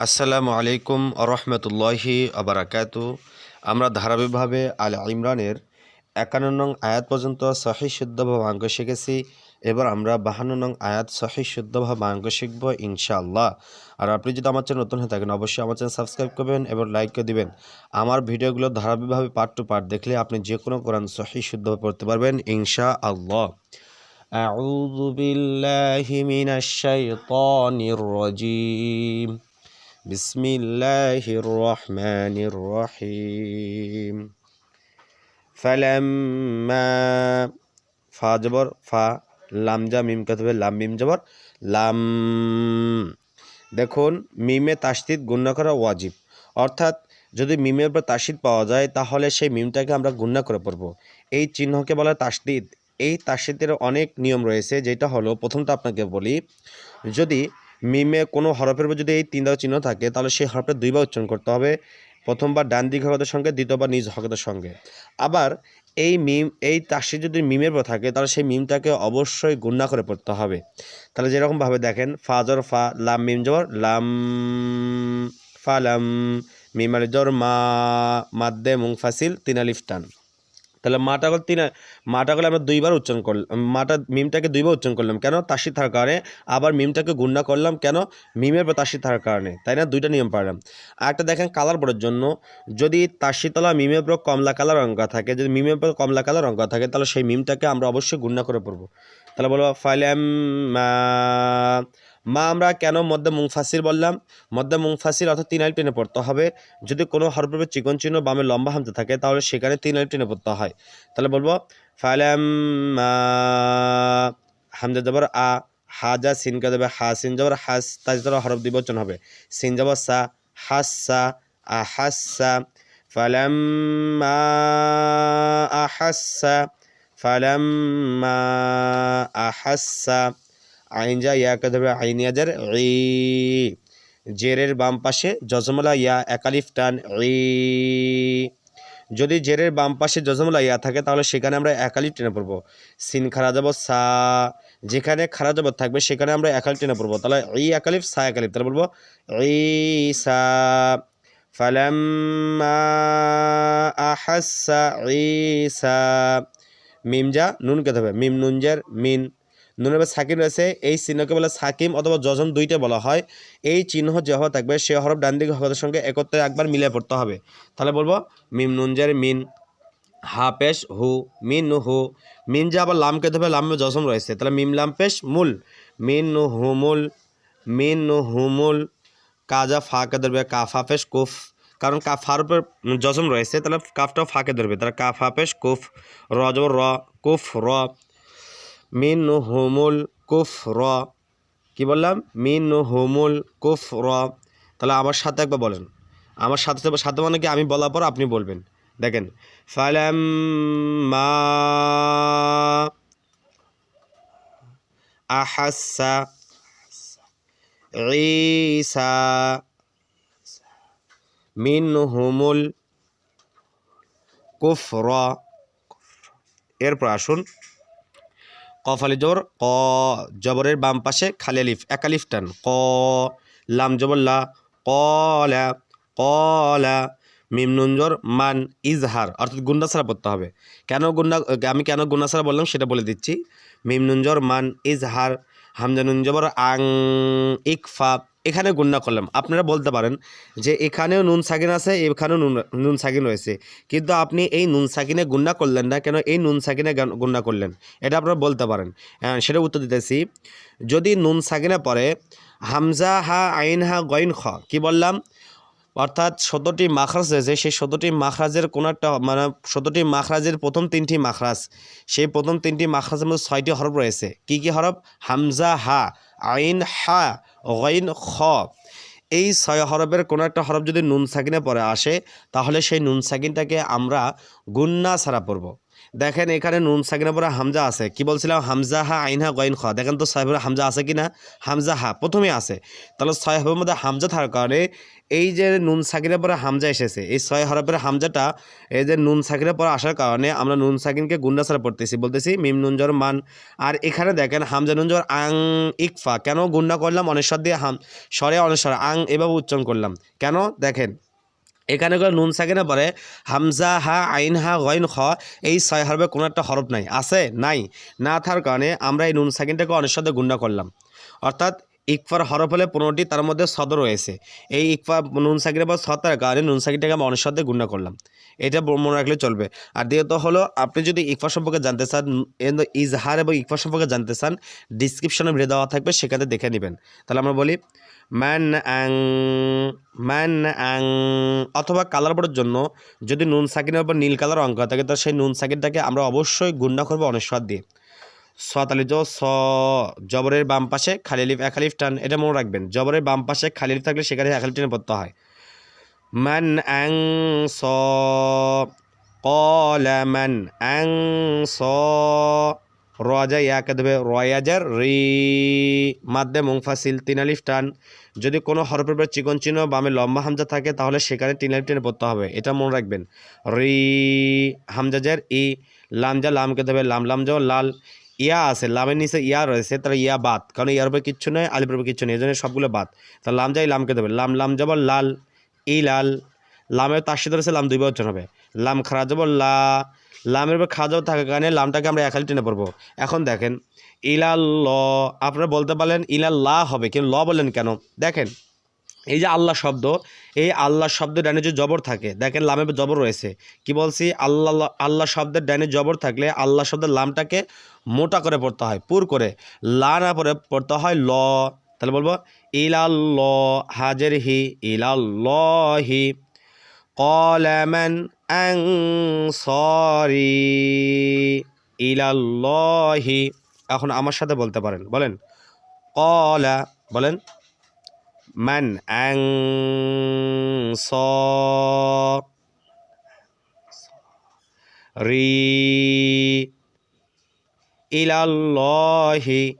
আসসালামু আলাইকুম আরহামতুল্লাহি আবরাকাত আমরা ধারাবাহিকভাবে আল ইমরানের একান্ন নং আয়াত পর্যন্ত সহি শুদ্ধভাবে অঙ্ক শিখেছি এবার আমরা বাহান্ন নং আয়াত সহি শুদ্ধভাবে অঙ্ক শিখব ইনশাআল্লাহ আর আপনি যদি আমার চ্যানেল নতুন হয়ে থাকেন অবশ্যই আমার চ্যানেল সাবস্ক্রাইব করবেন এবং লাইক করে দিবেন আমার ভিডিওগুলো ধারাবাহিকভাবে পার্ট টু পার্ট দেখলে আপনি যে কোনো কোরআন সহি শুদ্ধভাবে পড়তে পারবেন ইনশা আল্লাহ أعوذ بالله من الشيطان الرجيم بسم الله الرحمن الرحيم فلما ফা জবর ফা লাম যা মিম কাতবে লাম মিম জবর লাম দেখুন মিমে তাসদিদ গুণনা করা ওয়াজিব অর্থাৎ যদি মিমের উপর তাসদিদ পাওয়া যায় তাহলে সেই মিমটাকে আমরা গুণনা করে পড়ব এই চিহ্নকে বলা হয় তাসদিদ এই তাসদিদের অনেক নিয়ম রয়েছে যেটা হলো প্রথমটা আপনাকে বলি যদি মিমে কোনো হরফের উপর যদি এই তিন দেওয়া চিহ্ন থাকে, তাহলে সেই হরফটা দুইবার উচ্চারণ করতে হবে। প্রথমবার ডান দিক হকতের সঙ্গে, দ্বিতীয়বার নিজ হকতের সঙ্গে। আবার এই মিম, এই তাসি যদি মিমের পর থাকে, তাহলে সেই মিমটাকে অবশ্যই গুণনা করে পড়তে হবে। তাহলে যেরকমভাবে দেখেন ফাজর ফা, লাম, মিম, জবর, লাম, ফা, লাম মিমার জর, মা, মাদ্দে মুংফাসিল তিনালিফ টান। তাহলে মাটা গল তিন, মাটা গলে আমরা দুইবার উচ্চারণ করলাম মাটা মিমটাকে দুইবার উচ্চারণ করলাম। কেন? তাসি থাকার কারণে। আবার মিমটাকে গুণনা করলাম। কেন? মিমের পর তাসি থাকার কারণে। তাই না? দুইটা নিয়ম পারলাম আর একটা দেখেন কালার বোর্ডের জন্য। যদি তাসিতলা মিমের পর কমলা কালার অঙ্ক থাকে, যদি মিমের পর কমলা কালার অঙ্ক থাকে, তাহলে সেই মিমটাকে আমরা অবশ্যই গুণনা করে পড়ব। তাহলে বলব ফাইলাম মা আমরা কেন মধ্যে মুংফাসির বললাম? মধ্যে মুংফাসির অর্থাৎ তিন আইল টেনে পড়তে হবে। যদি কোনো হরফে চিকন চিহ্ন বামে লম্বা হামতে থাকে, তাহলে সেখানে তিন আইল টেনে পড়তে হয়। তাহলে বলব ফাইলাম হামজা জবর আ, হাজা সিনকে দেবে হা, সিন জবর হাস তাজতর হরফ দিবচন হবে। সিন জবর সা, হাসা আহাসা ফালাম্মা আহাসা ফালাম্মা আহাসা আইন যা ইয়াকে ধরবে? আইনিয়াজার ই। জেরের বাম পাশে জজমলা ইয়া একালিফ টান ই। যদি জেরের বাম পাশে জজমলা ইয়া থাকে, তাহলে সেখানে আমরা একালিফ টেনে পড়ব। সিন খারা যাব সা। যেখানে খারা যাব থাকবে, সেখানে আমরা একালিফ টেনে পড়ব। তাহলে ই একালিফ সা একালিফ তাহলে বলব ই সা। ঈসা মিম যা নুন কে হবে মিম নুনজার মিন নুনের সাকিম রয়েছে, এই চিহ্নকে বলে সাকিম অথবা যজন দুইটা বলা হয়। এই চিহ্ন যে হওয়া থাকবে, সে হরফ ডান দিকে হরফের সঙ্গে একত্রে একবার মিলে পড়তে হবে। তাহলে বলব, মিম নুনজার মিন হা পেশ, হু, মিন নু হু। মিন যে আবার লামকে ধরবে, লামে জসম রয়েছে। তাহলে মিম, লাম, পেশ, মূল। মিন নু হুমুল মিন নু হুমুল কাজা ফাঁকে ধরবে কাফা পেশ, কুফ। কারণ কাফার উপর জসম রয়েছে, তাহলে কাফটাও ফাঁকে ধরবে। তাহলে কাফা পেশ, কুফ। র জব র, কুফ, র। মিন হুমুল কুফ র কি বললাম? মিন হুমুল কুফ র তাহলে আমার সাথে একবার বলেন। আমার সাথে সাথে মানে কি আমি বলার পর আপনি বলবেন। দেখেন ফালাম মা আহাসা ঈসা হুমুল কুফর। এরপর আসুন। কফালি জবর, ক জবরের বাম পাশে খালে আলিফ, এক আলিফ টান। ক, লাম জবর, লা। কলা কলা মিম নুনজর মান ইজহার, অর্থাৎ গুন্ডা ছাড়া পড়তে হবে। কেন গুন্ডা, আমি কেন গুন্ডা বললাম সেটা বলে দিচ্ছি। মিমনুঞ্জর মান ইজহার হামজানুঞ্জবর আং, ইকফা এখানে গুণনা করলাম। আপনারা বলতে পারেন যে এখানেও নুন সাকিন আছে, এখানেও নুন নুন সাকিন রয়েছে। কিন্তু আপনি এই নুন সাকিনে গুণনা করলেন না, কেন এই নুন সাকিনে গুণনা করলেন? এটা আপনারা বলতে পারেন। সেটা উত্তর দিতেছি। যদি নুন সাকিনে পরে হামজা হা আইন হা গইন খ, কী বললাম? অর্থাৎ সতেরোটি মাখরাজ রয়েছে সেই সতেরোটি মাখরাজের কোনো একটা মানে সতেরোটি মাখরাজের প্রথম তিনটি মাখরাজ, সেই প্রথম তিনটি মাখরাজের মধ্যে ছয়টি হরফ রয়েছে। কি কি হরফ? হামজা, হা, আইন, হা, গইন, খ। এই ছয় হরফের কোনো একটা হরফ যদি নুন সাকিনে পরে আসে, তাহলে সেই নুন সাকিনটাকে আমরা গুন্না ছাড়া পড়ব। দেখেন এখানে নুন সাকিনের পরে হামজা আছে। কি বলছিলাম? হামজা হা আইন হা গইন খ দেখেন তো সাহেবের হামজা আছে কি না হামজা হা, প্রথমে আছে। তাহলে ছয় হরফের মধ্যে হামজা থাকার কারণে এই যে নুন সাকিনের পরে হামজা এসেছে, এই ছয় হরফের হামজাটা এই যে নুন সাকিনের পরে আসার কারণে আমরা নুন সাকিনকে গুন্ডা ছাড়া পড়তেছি। বলতেছি মিম নুন জর মান। আর এখানে দেখেন হামজা নুন জর আং ইকফা। কেন গুন্ডা করলাম? অনেশ্বর দিয়ে হাম স্বরে অনেশ্বর আং এভাবে উচ্চারণ করলাম। কেন? দেখেন এখানে করে নুন সাকিনের পরে হামজা হা, আইন হা, গইন খ, এই ছয় হরফে কোনো একটা হরফ নাই। আছে? নাই। না থাকার কারণে আমরা এই নুন সাকিনটাকে সাথে গুন্ডা করলাম অর্থাৎ ইকফার হরফ হলে পনেরোটি তার মধ্যে সদ রয়েছে এই ইকফা নুন সাকিনের পর সতার কারণে নুন সাকিনটাকে আমরা অনেক সাথে গুন্ডা করলাম এটা মনে রাখলে চলবে। আর দ্বিতীয়ত হলো, আপনি যদি ইকফা সম্পর্কে জানতে চান ইজহার এবং ইকফা সম্পর্কে জানতে চান ডিসক্রিপশনে ভিডিও দেওয়া থাকবে, সেখানে দেখে নেবেন। তাহলে আমরা বলি ম্যান অ্যাং ম্যান অ্যাং অথবা কালার বোর্ডের জন্য যদি নুন সাকিনের উপর নীল কালার অঙ্ক থাকে, তো সেই নুন সাকিনটাকে আমরা অবশ্যই গুন্ডা করব অনেশ্বর দিয়ে। সতালিজ স, জবরের বাম পাশে খালিলিফ একালিফ টান, এটা মনে রাখবেন, জবরের বাম পাশে খালিলিফ থাকলে সেখানে একালিফ টেনে পড়তে হয়। মান অ্যাং স কলা মান অ্যাং স রজা ইয়াকে দেবে রয়াজার রি মাদ্দে মুংফাসিল তিন আলিফ টান। যদি কোনো হরফের চিকন চিহ্ন বামে লম্বা হামজা থাকে, তাহলে সেখানে তিন আলিফ টেনে পড়তে হবে। এটা মনে রাখবেন। রি হামজাজের ই লামজা লামকে দেবে লাম লামজা লাল। ইয়া আছে, লামের নিচে ইয়া রয়েছে তার ইয়া বাদ। কারণ ইয়ার উপরে কিচ্ছু নয় আলিপের উপরে কিচ্ছু নেই, এই জন্য সবগুলো বাদ। তা লাম যাই লামকে দেবে লাম লাম যাব লাল, ই লাল। লামের তার সাথে রয়েছে, লাম দুই বচন হবে। লাম খারা যাব লা লামের উপর খা যাব থাকার কারণে লামটাকে আমরা একালি টেনে পড়ব। এখন দেখেন ইলাল ল আপনারা বলতে পারলেন ইলাল লা হবে কিন্তু ল বলেন কেন? দেখেন, এই যে আল্লাহ শব্দ, এই আল্লাহ শব্দের ডানে যে জবর থাকে, দেখেন লামে জবর রয়েছে। কি বলছি? আল্লাহ আল্লাহ শব্দের ডানে জবর থাকলে আল্লাহ শব্দের লামটাকে মোটা করে পড়তে হয়, পুর করে। লা না পরে পড়তে হয় ল। তাহলে বলব ইলাল ল হাজের হি ইলাল ল হি কলামান সরি ইলাল্লাহি। এখন আমার সাথে বলতে পারেন, বলেন। কলা, বলেন। আং স রি ইলাল্লাহি।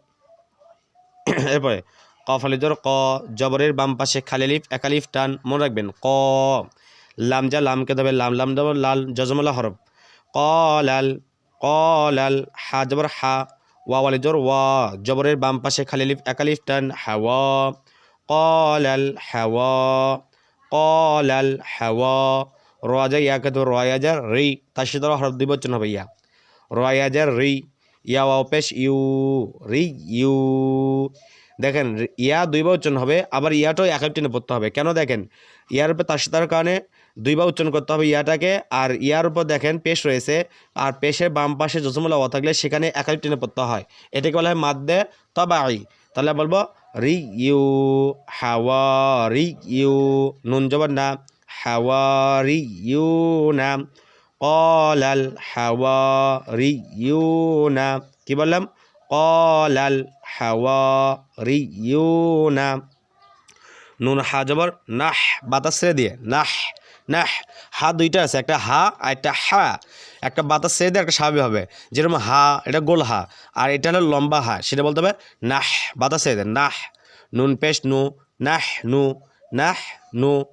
এরপরে কফালিজর ক, জবরের বাম পাশে খালিলিফ একালিফ টান, মনে রাখবেন, ক। লাম যা লামকে দেবে লাম লাম দেব লাল, জজমলা হরফ। কলাল কলাল, হা জবর হা, ওয়া ওয়ালিজর ওয়া, জবরের বাম পাশে খালিলিফ একালিফ টান হাওয়া কলাল হাওয়া কলাল হাওয়া রজা ইয়াকে তো রয়াজার রি। তার সাথে হরফ দুই হবে, ইয়া। রয়াজার রি। ইয়া ওয়াও পেশ, ইউ। রি, ইউ। দেখেন ইয়া দুইবার উচ্চারণ হবে, আবার ইয়াটাও এক পড়তে হবে। কেন দেখেন? ইয়ার উপর তার সাথে কারণে দুইবার উচ্চারণ করতে হবে ইয়াটাকে, আর ইয়ার উপর দেখেন পেশ রয়েছে, আর পেশের বাম পাশে জসমুল্লা ওয়া থাকলে সেখানে একাই টেনে পড়তে হয়। এটাকে বলা হয় মাদ্দে তবাই তাহলে বলব, রি, ইউ, হাওয়া, রি, ইউ, নুন জবর না, হাওয়া, রি, ইউ, না, কলাল, হাওয়া, রি, ইউ, না, কি বললাম? কলাল, হাওয়া, রি, ইউ, না, নুন, হা, জবর, নাহ, বাতাস দিয়ে, নাহ নাহ হা দুইটা আছে, একটা হা আর একটা হা। একটা বাতাস দিয়ে একটা স্বাভাবিক হবে। যেরকম হা, এটা গোল হা, আর এটা হলো লম্বা হা, সেটা বলতে হবে নাহ বাতাস দেয়, নাহ, নুন পেশ নু, নাহ নু নাহ, নু।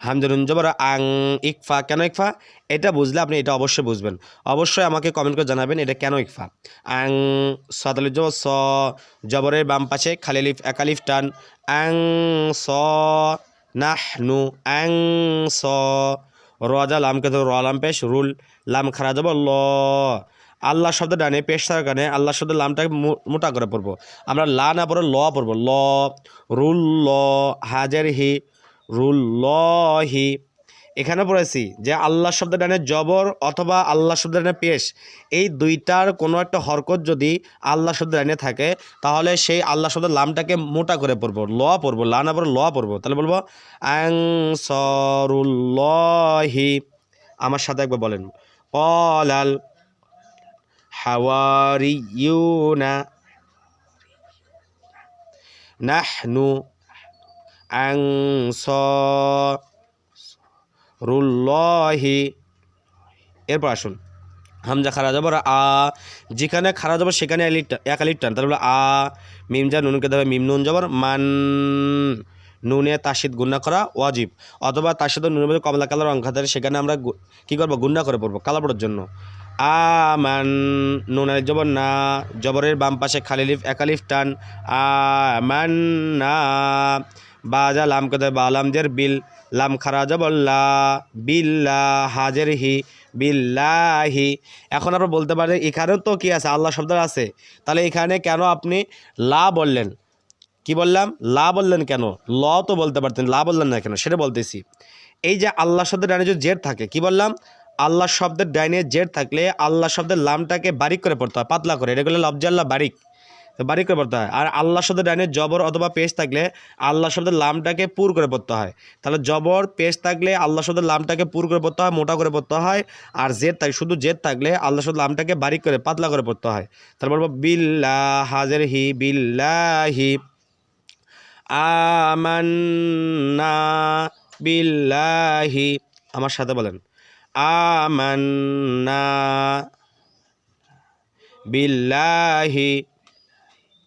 হামজা নুন জবর, আং, ইকফা, কেন ইকফা? এটা বুঝলে আপনি এটা অবশ্যই বুঝবেন। অবশ্যই আমাকে কমেন্ট করে জানাবেন এটা কেন ইকফা। আং সাতালিফ জবর, স, জবরের বাম পাশে খালিলিফ একালিফ টান। আং, স নাহ নু আং স রাজা লামকে ধরো রাম পেশ, রুল লাম খারা যাব, ল। আল্লাহ শব্দ ডানে পেশ থাকার কারণে আল্লাহ শব্দ লামটাকে মোটা করে পড়ব। আমরা লা না পড়ে ল পড়ব, ল। রুল ল, হাজের হি, রুল ল হি। এখানে পড়েছি যে আল্লাহ শব্দের ডানে জবর অথবা আল্লাহ শব্দের ডানে পেশ, এই দুইটার কোনো একটা হরকত যদি আল্লাহ শব্দের ডানে থাকে, তাহলে সেই আল্লাহ শব্দের লামটাকে মোটা করে পড়ব, ল পড়ব, লা না পড়ে ল পড়ব। তাহলে বলব আং সরুল্লাহি আমার সাথে একবার বলেন, কলাল হাওয়ারিয়ুনা নাহনু আংসরুল্লাহি এরপর আসুন। হামজা খারা যাবর আ, যেখানে খারা যাব সেখানে এক আলিফ টান। তাহলে আ মিমজা নুনকে দেবে, মিম নুন যাবর, মান নুনে তাসিদ গুন্না করা ওয়াজিব। অথবা তার সাথে নুনের মধ্যে কমলা কালার অঙ্ক থাকে সেখানে আমরা কি করব? গুন্না করে পড়ব, কালা পড়ার জন্য। আমান নুন আলিফ জবর না। জবরের বাম পাশে খালি লিফ, একালিফ টান। আমান না। বাজা লাম কে দেবে বালাম জের বিল, লাম খারা জবর লা বিল্লা হাজের হি বিল্লাহি। এখন আপনারা বলতে পারেন, এখানেও তো কি আছে? আল্লাহ শব্দ আছে। তাহলে এখানে কেন আপনি লা বললেন? কি বললাম? লা বললেন কেন? ল তো বলতে পারতেন, লা বললেন না কেন? সেটা বলতেছি। এই যে আল্লাহ শব্দের ডাইনে যে জেড থাকে, কি বললাম? আল্লাহ শব্দের ডাইনে জেড থাকলে আল্লাহ শব্দের লামটাকে বারিক করে পড়তে হয়, পাতলা করে। এটা করলে লবজাল্লাহ বারিক? বারিক করে পড়তে হয়। আর আল্লাহ শব্দের ডাইনে জবর অথবা পেশ থাকলে আল্লাহ শব্দের লামটাকে পুর করে পড়তে হয়। তাহলে জবর, পেশ থাকলে আল্লাহ শব্দের লামটাকে পুর করে পড়তে হয়, মোটা করে পড়তে হয়। আর জেদ থাকে, শুধু জেদ থাকলে আল্লাহ শব্দের লামটাকে বারিক করে, পাতলা করে পড়তে হয়। তারপর বিল্লাহ হাজের হি বিল্লাহি। আমান্না বিল্লাহি। আমার সাথে বলেন, আমান্না বিল্লাহি।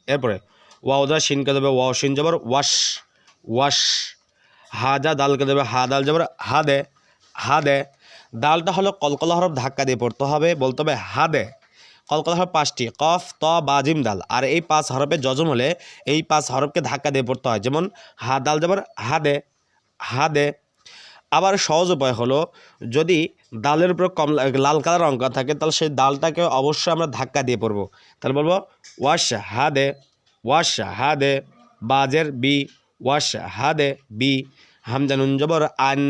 এরপরে ওয়াউদা শিনকে দেবে, ওয়াও শিন জবর, ওয়াশ ওয়াশ হাজা দালকে দেবে, হা দাল জবর হাদে হাদে দালটা হলো কলকলা হরফ ধাক্কা দিয়ে পড়তে হবে, বলতে হবে হাদে কলকলা হরফ পাঁচটি, কফ, ত বাজিম দাল। আর এই পাঁচ হরফে যজম হলে এই পাঁচ হরফকে ধাক্কা দিয়ে পড়তে হয়, যেমন হা দাল জবর হাদে হাদে আবার সহজ উপায় হলো, যদি ডালের উপর কম লাল কালার অঙ্ক থাকে, তাহলে সেই ডালটাকে অবশ্যই আমরা ধাক্কা দিয়ে পড়ব। তাহলে বলব ওয়াশ হাদে ওয়াশ হাদে বাজের বি ওয়াশ হাদে বি হামজা নুন জবর আন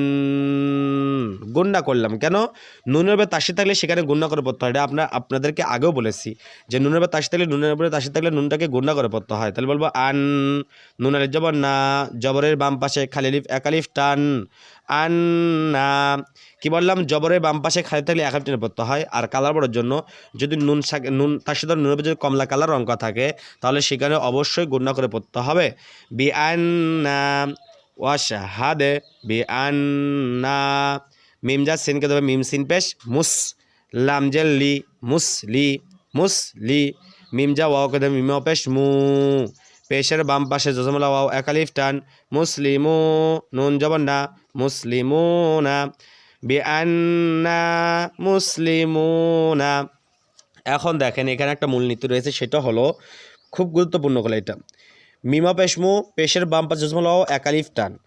গুন্না করলাম। কেন? নুনের উপরে তাসি থাকলে সেখানে গুন্না করে পড়তে হয়। এটা আপনার আপনাদেরকে আগেও বলেছি যে নুনের উপরে তাসি থাকলে নুনের উপরে তাসি থাকলে নুনটাকে গুন্না করে পড়তে হয়। তাহলে বলব আন নুনের জবর না, জবরের বাম পাশে খালিলিফ একালিফ টান। আন না, কি বললাম? জবরের বাম পাশে খালি থাকলে এক টেনে পড়তে হয়। আর কালার পড়ার জন্য যদি নুন নুন তার সাথে নুনের যদি কমলা কালার অঙ্ক থাকে, তাহলে সেখানে অবশ্যই গুন্না করে পড়তে হবে। বি আন না ওয়াশাহাদে বি আন না মিম যা সিনকে দেবে মিম সিন পেশ মুস, লাম জেল লি মুস লি মুস লি, মিম যা ওয়াওকে দেবে মিম পেশ মু, পেশের বাম পাশে জজমলা ওয়াও একালিফ টান মুসলিমু নুন জবন না মুসলিমুনা বিআন্না মুসলিমুনা এখন দেখেন এখানে একটা মূলনীতি রয়েছে, সেটা হলো খুব গুরুত্বপূর্ণ হলো এটা। মিমা পেশমু, পেশের বাম পাশে জজমলা একালিফ টান।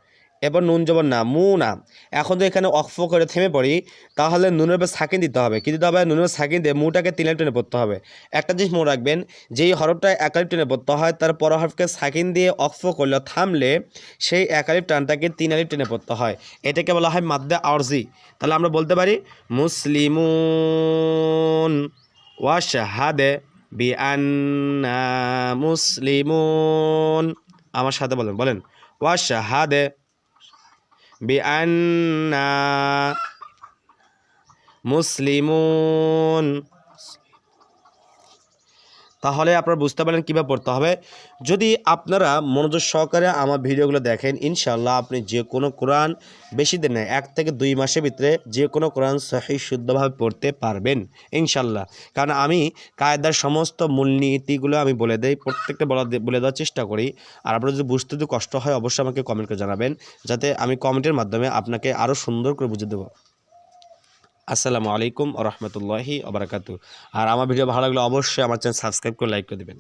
এবার নুন জবর না, মু না। এখন তো এখানে অক্ফ করে থেমে পড়ি, তাহলে নুনের উপর সাকিন দিতে হবে। কী দিতে হবে? নুনের সাকিন দিয়ে মুটাকে তিন টেনে পড়তে হবে। একটা জিনিস মনে রাখবেন, যেই হরফটা একালিপ টেনে পড়তে হয়, তার পর হরফকে সাকিন দিয়ে অক্ফ করলে, থামলে সেই একালিপ টানটাকে তিন আলিপ টেনে পড়তে হয়। এটাকে বলা হয় মাদ্দে আরজি। তাহলে আমরা বলতে পারি, মুসলিমুন ওয়াশাহাদে বি আন্না মুসলিমুন। আমার সাথে বলেন বলেন। ওয়াশাহাদে বিআন্না মুসলিমুন। তাহলে আপনারা বুঝতে পারেন কীভাবে পড়তে হবে? যদি আপনারা মনোযোগ সহকারে আমার ভিডিওগুলো দেখেন ইনশাল্লাহ আপনি যে কোনো কোরআন বেশি দিন নয় এক থেকে দুই মাসের ভিতরে যে কোনো কোরআন সহি শুদ্ধভাবে পড়তে পারবেন ইনশাল্লাহ কারণ আমি কায়দার সমস্ত মূলনীতিগুলো আমি বলে দেই, প্রত্যেকটা বলা বলে দেওয়ার চেষ্টা করি। আর আপনার যদি বুঝতে যদি কষ্ট হয়, অবশ্যই আমাকে কমেন্ট করে জানাবেন, যাতে আমি কমেন্টের মাধ্যমে আপনাকে আরও সুন্দর করে বুঝে দেবো। আসসালামু আলাইকুম রহমতুল্লাহি আবরাকাতু আর আমার ভিডিও ভালো লাগলে অবশ্যই আমার চ্যানেল সাবস্ক্রাইব করে লাইক করে দেবেন।